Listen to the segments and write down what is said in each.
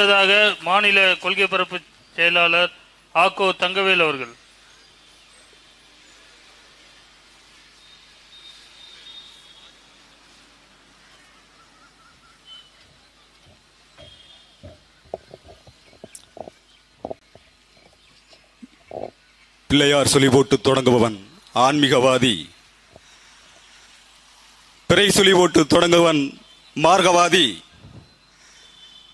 அடுத்ததாக மாநில கொள்கை பரப்பு செயலாளர் ஆக்கோ தங்கவேல் அவர்கள். பிள்ளையார் சொல்லி போட்டு தொடங்குபவன் ஆன்மீகவாதி. பிறை சொல்லி போட்டு தொடங்குவன் மார்க்கவாதி.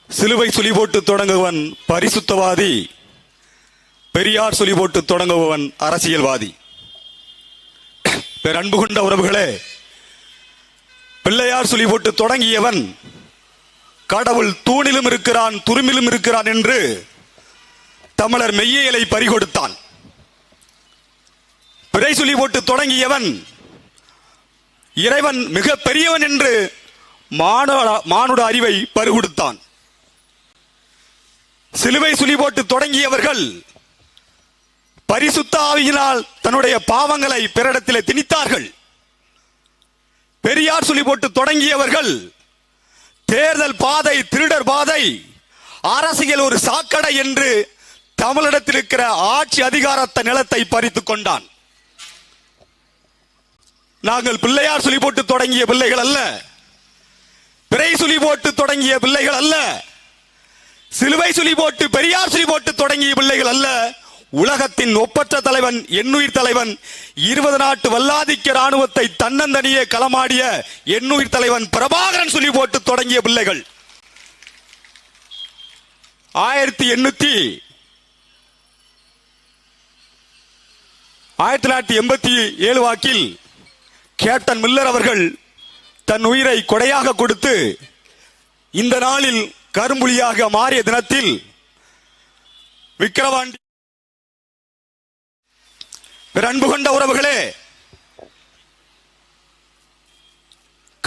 சிலுவை சொல்லி போட்டு தொடங்குவன் பரிசுத்தவாதி. பெரியார் சொல்லி போட்டு தொடங்குபவன் அரசியல்வாதி. பேர் அன்பு கொண்ட உறவுகளே பிள்ளையார் சொல்லி போட்டு தொடங்கியவன் கடவுள் தூணிலும் இருக்கிறான் துருமிலும் இருக்கிறான் என்று தமிழர் மெய்யியலை பறிகொடுத்தான். பிறை சொல்லி போட்டு தொடங்கியவன் இறைவன் மிக பெரியவன் என்று மானுட மானுட அறிவை பறிகொடுத்தான். சிலுவை சுழி போட்டு தொடங்கியவர்கள் பரிசுத்த ஆவியினால் தன்னுடைய பாவங்களை பிறரிடத்திலே திணித்தார்கள். பெரியார் சுழி போட்டு தொடங்கியவர்கள் தேர்தல் பாதை திருடர் பாதை அரசியல் ஒரு சாக்கடை என்று தமிழிடத்தில் இருக்கிற ஆட்சி அதிகாரத்த நிலத்தை பறித்துக் கொண்டான். நாங்கள் பிள்ளையார் சொல்லி போட்டு தொடங்கிய பிள்ளைகள் அல்ல. பிறை சொல்லி போட்டு தொடங்கிய பிள்ளைகள் அல்ல. சிலுவை சொல்லி போட்டு பெரியார் சொல்லி போட்டு தொடங்கிய பிள்ளைகள் அல்ல. உலகத்தின் ஒப்பற்ற தலைவன் எண்ணுயிர் தலைவன் இருபது நாட்டு வல்லாதிக்க ராணுவத்தை தன்னந்தனியே களமாடிய எண்ணுயிர் தலைவன் பிரபாகரன் சொல்லி போட்டு தொடங்கிய பிள்ளைகள். ஆயிரத்தி எண்ணூத்தி ஆயிரத்தி தொள்ளாயிரத்தி எண்பத்தி ஏழு வாக்கில் கேப்டன் மில்லர் அவர்கள் தன் உயிரை கொடையாக கொடுத்து இந்த நாளில் கரும்புலியாக மாறிய தினத்தில் விக்கிரவாண்டி அன்பு கொண்ட உறவுகளே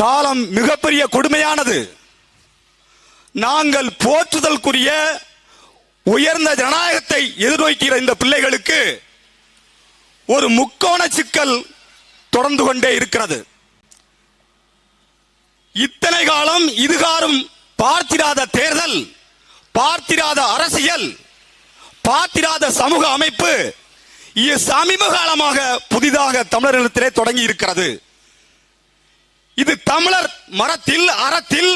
காலம் மிகப்பெரிய கொடுமையானது. நாங்கள் போற்றுதலுக்குரிய உயர்ந்த ஜனநாயகத்தை எதிர்நோக்கிற இந்த பிள்ளைகளுக்கு ஒரு முக்கோண சிக்கல் தொடர்ந்து கொண்டே இருக்கிறது. இத்தனை காலம் இதுகாரும் பார்த்திராத தேர்தல் பார்த்திராத அரசியல் பார்த்திராத சமூக அமைப்பு சமீப காலமாக புதிதாக தமிழர்களிடத்திலே தொடங்கி இருக்கிறது. இது தமிழர் மரத்தில் அறத்தில்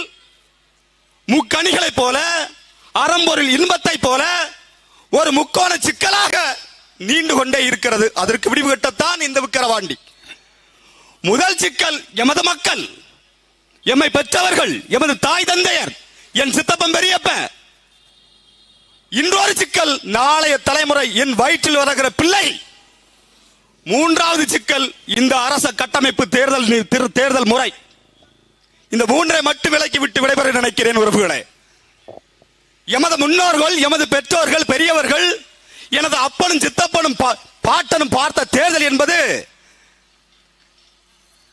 முக்கணிகளைப் போல அறம்பொருள் இன்பத்தை போல ஒரு முக்கோண சிக்கலாக நீண்டு கொண்டே இருக்கிறது. அதற்கு விடிவு கட்டத்தான் இந்த விக்கிரவாண்டி. முதல் சிக்கல் எமது மக்கள் எம்மை பெற்றவர்கள் எமது தாய் தந்தையர் என் சித்தப்பன் பெரியப்ப இன்றொரு சிக்கல் நாளைய தலைமுறை என் வயிற்றில் வருகிற பிள்ளை. மூன்றாவது சிக்கல் இந்த அரச கட்டமைப்பு தேர்தல் திரு- தேர்தல் முறை. இந்த மூன்றை மட்டும் விலக்கி விட்டு விடைபெற நினைக்கிறேன் உறவுகளே. எமது முன்னோர்கள் எமது பெற்றோர்கள் பெரியவர்கள் எனது அப்பனும் சித்தப்பனும் பா- பாட்டனும் பார்த்த தேர்தல் என்பது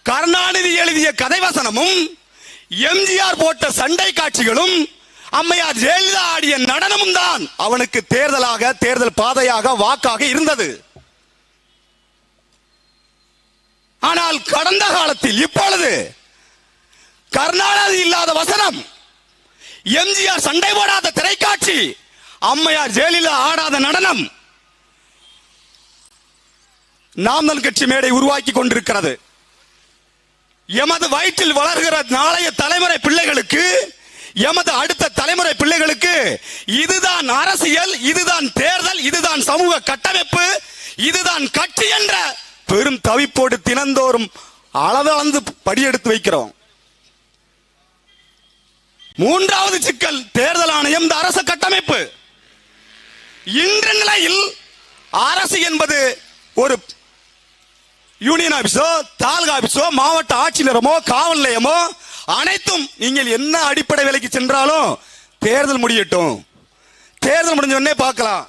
கருணாநிதி எழுதிய கதைவசனமும் எம்ஜிஆர் போட்ட சண்டை காட்சிகளும் அம்மையார் ஜெயலலிதா ஆடிய நடனமும் தான் அவனுக்கு தேர்தலாக தேர்தல் பாதையாக வாக்காக இருந்தது. ஆனால் கடந்த காலத்தில் இப்பொழுது கர்நாடக இல்லாத வசனம் எம்ஜிஆர் சண்டை போடாத திரைக்காட்சி அம்மையார் ஜெயலலிதா ஆடாத நடனம் நாமல் கட்சி மேடை உருவாக்கி கொண்டிருக்கிறது. எமது வயிற்றில் வளர்கிற நாளைய தலைமுறை பிள்ளைகளுக்கு எமது அடுத்த தலைமுறை பிள்ளைகளுக்கு இதுதான் அரசியல் இதுதான் தேர்தல் இதுதான் சமூக கட்டமைப்பு இதுதான் கட்சி என்ற பெரும் தவிப்போடு தினந்தோறும் அளவளந்து படியெடுத்து வைக்கிறோம். மூன்றாவது சிக்கல் தேர்தல் ஆணையம் இந்த அரசு கட்டமைப்பு. இன்ற நிலையில் அரசு என்பது ஒரு யூனியன் ஆபீஸோ தாலுகா ஆபீஸோ மாவட்ட ஆட்சியரமோ காவல் நிலையமோ அனைத்தும் நீங்கள் என்ன அடிப்படை விலைக்கு சென்றாலும் தேர்தல் முடியட்டும். தேர்தல் முடிஞ்ச உடனே பார்க்கலாம்.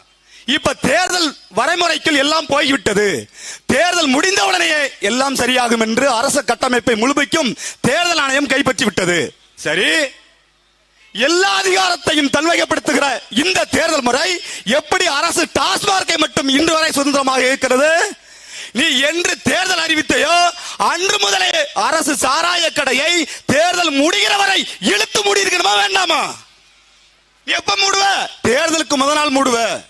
இப்ப தேர்தல் வரைமுறைக்குள் எல்லாம் போய்விட்டது. தேர்தல் முடிந்த உடனேயே எல்லாம் சரியாகும் என்று அரச கட்டமைப்பை முழுமைக்கும் தேர்தல் ஆணையம் கைப்பற்றி விட்டது. சரி? எல்லா அதிகாரத்தையும் தன்வகப்படுத்துகிற இந்த தேர்தல் முறை எப்படி அரசு டாஸ்மார்க்கை மட்டும் இன்று வரை சுதந்திரமாக இருக்கிறது? நீ என்று தேர்தல் அறிவித்தையோ அன்று முதலே அரசு சாராய கடையை தேர்தல் முடிகிற வரை இழுத்து மூடி இருக்கணுமா வேண்டாமா? எப்ப மூடுவ? தேர்தலுக்கு முதல் நாள் மூடுவ.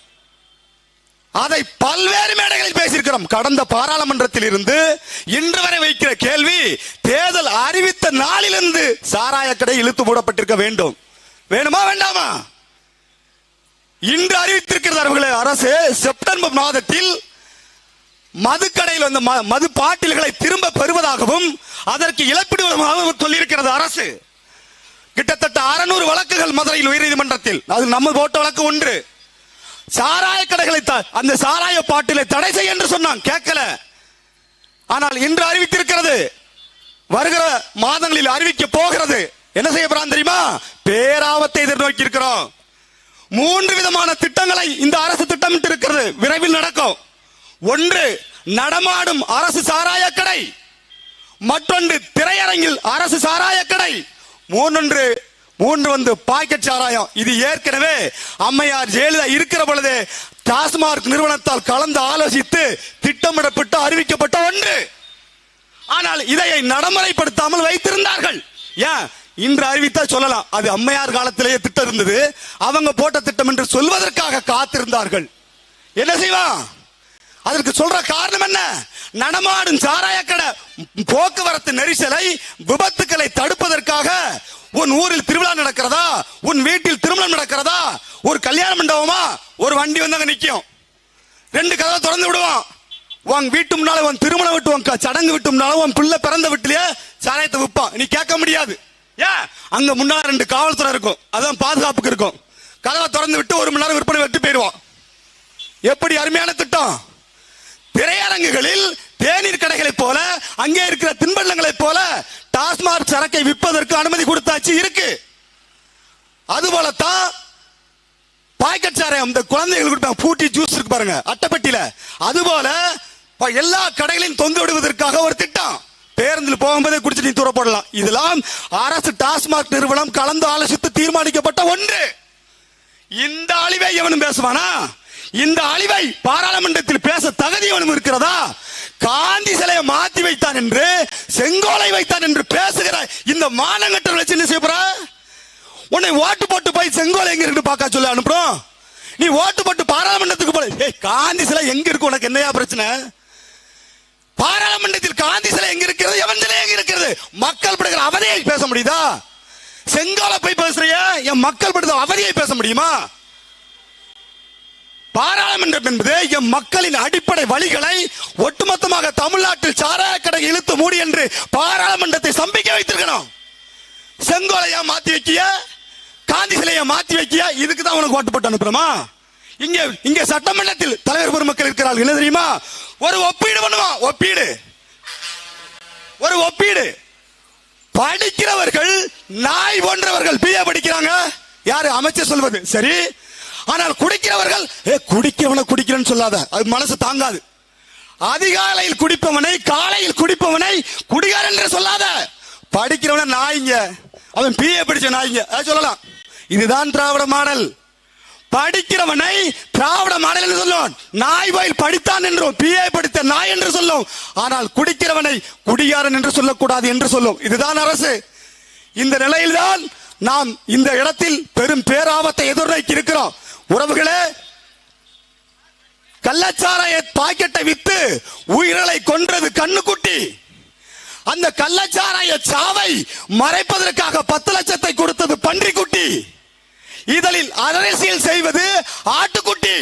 அதை பல்வேறு மேடைகளில் பேசியிருக்கிறோம். கடந்த பாராளுமன்றத்தில் இருந்து இன்று வரை வைக்கிற கேள்வி தேர்தல் அறிவித்த நாளிலிருந்து சாராய கடை இழுத்து மூடப்பட்டிருக்க வேண்டும். வேணுமா வேண்டாமா? இன்று அறிவித்திருக்கிறவர்களே அரசு செப்டம்பர் மாதத்தில் மதுக்கடையில் வந்த ம- மது பாட்டில்களை திரும்ப பெறுவதாகவும் அதற்கு இழப்பிடுவதாகவும் சொல்லியிருக்கிறது அரசு. கிட்டத்தட்ட அறுநூறு வழக்குகள் மதுரையில் உயர்நீதிமன்றத்தில். அது நம்ம போட்ட வழக்கு ஒன்று. சாராய கடைகளை அந்த சாராய பாட்டிலை தடை செய்ய என்று சொன்னான். கேட்கல. ஆனால் இன்று அறிவித்திருக்கிறது. வருகிற மாதங்களில் அறிவிக்க போகிறது. என்ன செய்ய போறான் தெரியுமா? பேராபத்தை எதிர்நோக்கி இருக்கிறோம் மூன்று விதமான திட்டங்களை இந்த அரசு திட்டமிட்டு இருக்கிறது விரைவில் ஒன்று நடமாடும் அரசு சாராய கடை மற்றொன்று திரையரங்கில் அரசு சாராய கடை மூன்று மூன்று வந்து பாக்கெட் சாராயம். இது ஏற்கனவே அம்மையார் ஜெயலலிதா இருக்கிற பொழுது டாஸ்மார்க் நிறுவனத்தால் கலந்து ஆலோசித்து திட்டமிடப்பட்டு அறிவிக்கப்பட்ட ஒன்று. ஆனால் இதை நடைமுறைப்படுத்தாமல் வைத்திருந்தார்கள். ஏன்? இன்று அறிவித்தா சொல்லலாம். அது அம்மையார் காலத்திலேயே திட்டம் இருந்தது. அவங்க போட்ட திட்டம் என்று சொல்வதற்காக காத்திருந்தார்கள். என்ன செய்வான்? அதற்கு சொல்ற காரணம் என்ன? நடமாடும் சாராய கடை போக்குவரத்து நெரிசலை விபத்துக்களை தடுப்பதற்காக உன் ஊரில் திருவிழா நடக்கிறதா? உன் வீட்டில் திருமணம் நடக்கிறதா? ஒரு கல்யாண மண்டபமா? ஒரு வண்டி வந்து அங்க நிற்கும் ரெண்டு கதவை திறந்து விடுவான். உன் வீட்டு முன்னால உன் திருமணம் விட்டு உன் க- சடங்கு விட்டு முன்னால உன் பிள்ளை பிறந்த வீட்டிலேயே சாராயத்தை விற்பான். நீ கேட்க முடியாது. ஏன் அங்க முன்னால ரெண்டு காவல்துறை இருக்கும். அதான் பாதுகாப்புக்கு இருக்கும். கதவை திறந்து விட்டு ஒரு மணி நேரம் விற்பனை விட்டு போயிடுவான். எப்படி அருமையான திட்டம்? திரையரங்குகளில் தேநீர் கடைகளைப் போல அங்கே இருக்கிற தின்பண்டங்களைப் போல டாஸ்மாக் சரக்கை விற்பதற்கு அனுமதி கொடுத்தாச்சு இருக்கு. அதுபோலத்தான் பாக்கெட் சாரை இந்த குழந்தைகள் கொடுப்பாங்க பூட்டி ஜூஸ் இருக்கு பாருங்க அட்டைப்பட்டியில. அதுபோல எல்லா கடைகளையும் தொங்க விடுவதற்காக ஒரு திட்டம். பேருந்தில் போகும்போதே குடிச்சு நீ தூர போடலாம். இதெல்லாம் அரசு டாஸ்மாக் நிறுவனம் கலந்து ஆலோசித்து தீர்மானிக்கப்பட்ட ஒன்று. இந்த அழிவை எவனும் பேசுவானா? இந்த அழிவை பாராளுமன்றத்தில் பேச தகுதி ஒன்றும் இருக்கிறதா? காந்தி சிலையை மாத்தி வைத்தான் என்று செங்கோலை வைத்தான் என்று பேசுகிற இந்த மானங்கட்டர் வச்சு என்ன செய்ய உன்னை ஓட்டு போட்டு போய் செங்கோலை எங்க இருக்கு பார்க்க சொல்ல அனுப்புறோம். நீ ஓட்டு போட்டு பாராளுமன்றத்துக்கு போல. ஏய் காந்தி சிலை எங்க இருக்கு? உனக்கு என்னையா பிரச்சனை? பாராளுமன்றத்தில் காந்தி சிலை எங்க இருக்கிறது? எவன் சிலை எங்க இருக்கிறது? மக்கள் படுகிற அவதியை பேச முடியுதா? செங்கோலை போய் பேசுறிய என் மக்கள் படுத்த அவதியை பேச முடியுமா? பாராளுமன்றம் என்பது எம் மக்களின் அடிப்படை வழிகளை ஒட்டுமொத்தமாக தமிழ்நாட்டில் சாராய கடை இழுத்து மூடி என்று பாராளுமன்றத்தை சம்பிக்க வைத்திருக்கணும். செங்கோலையா மாத்தி வைக்கிய காந்தி சிலையை மாத்தி வைக்கிய இதுக்கு தான் உனக்கு ஓட்டு போட்டு அனுப்புறோமா? இங்க இங்க சட்டமன்றத்தில் தலைவர் பெருமக்கள் இருக்கிறார்கள் என்ன தெரியுமா? ஒரு ஒப்பீடு பண்ணுவான் ஒப்பீடு. ஒரு ஒப்பீடு. படிக்கிறவர்கள் நாய் போன்றவர்கள் பிஏ படிக்கிறாங்க. யாரு? அமைச்சர் சொல்வது. சரி ஆனால் குடிக்கிறவர்கள் ஏ குடிக்கிறவனை குடிக்கிறேன்னு சொல்லாத. அது மனசு தாங்காது. அதிகாலையில் குடிப்பவனை காலையில் குடிப்பவனை குடிகார் என்று சொல்லாத. படிக்கிறவன நாய்ங்க. அவன் பிஏ படிச்ச நாய்ங்க. அதை சொல்லலாம். இதுதான் திராவிட மாடல். படிக்கிறவனை திராவிட மாடல் என்று சொல்லும் நாய் வாயில் படித்தான் என்றும் பிஏ படித்த நாய் என்று சொல்லும். ஆனால் குடிக்கிறவனை குடிகாரன் என்று சொல்லக்கூடாது என்று சொல்லும். இதுதான் அரசு. இந்த நிலையில்தான் நாம் இந்த இடத்தில் பெரும் பேராபத்தை எதிர்நோக்கி இருக்கிறோம். உறவுகளே கள்ளச்சாராய பாக்கெட்டை வித்து உயிர்களை கொன்றது கண்ணுக்குட்டி. அந்த கள்ளச்சாராய சாவை மறைப்பதற்காக பத்து லட்சத்தை கொடுத்தது பன்றிக்குட்டி. இதழில் அரசியல் செய்வது ஆட்டுக்குட்டி.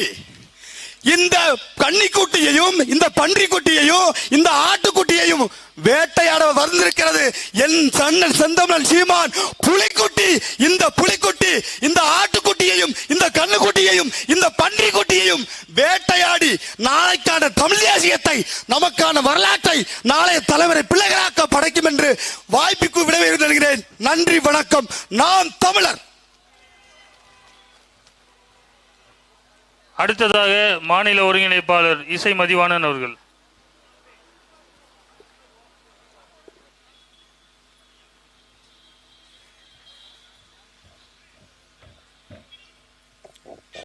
இந்த கன்னிக்குட்டியையும் இந்த பன்றிக்குட்டியையும் இந்த ஆட்டுக்குட்டியையும் வேட்டையாட வந்திருக்கிறது. என் சன்னன் செந்தமன் சீமான் புலிக்குட்டி இந்த புலிக்குட்டி இந்த ஆட்டுக்குட்டியையும் இந்த கண்ணுக்குட்டியையும் இந்த பன்றிக்குட்டியையும் வேட்டையாடி நாளைக்கான தமிழ் தேசியத்தை நமக்கான வரலாற்றை நாளைய தலைவரை பிள்ளைகளாக்க படைக்கும் என்று வாய்ப்புக்கு விடவே நன்றி வணக்கம். நாம் தமிழர். அடுத்ததாக மாநில ஒருங்கிணைப்பாளர் இசை மதிவாணன் அவர்கள்.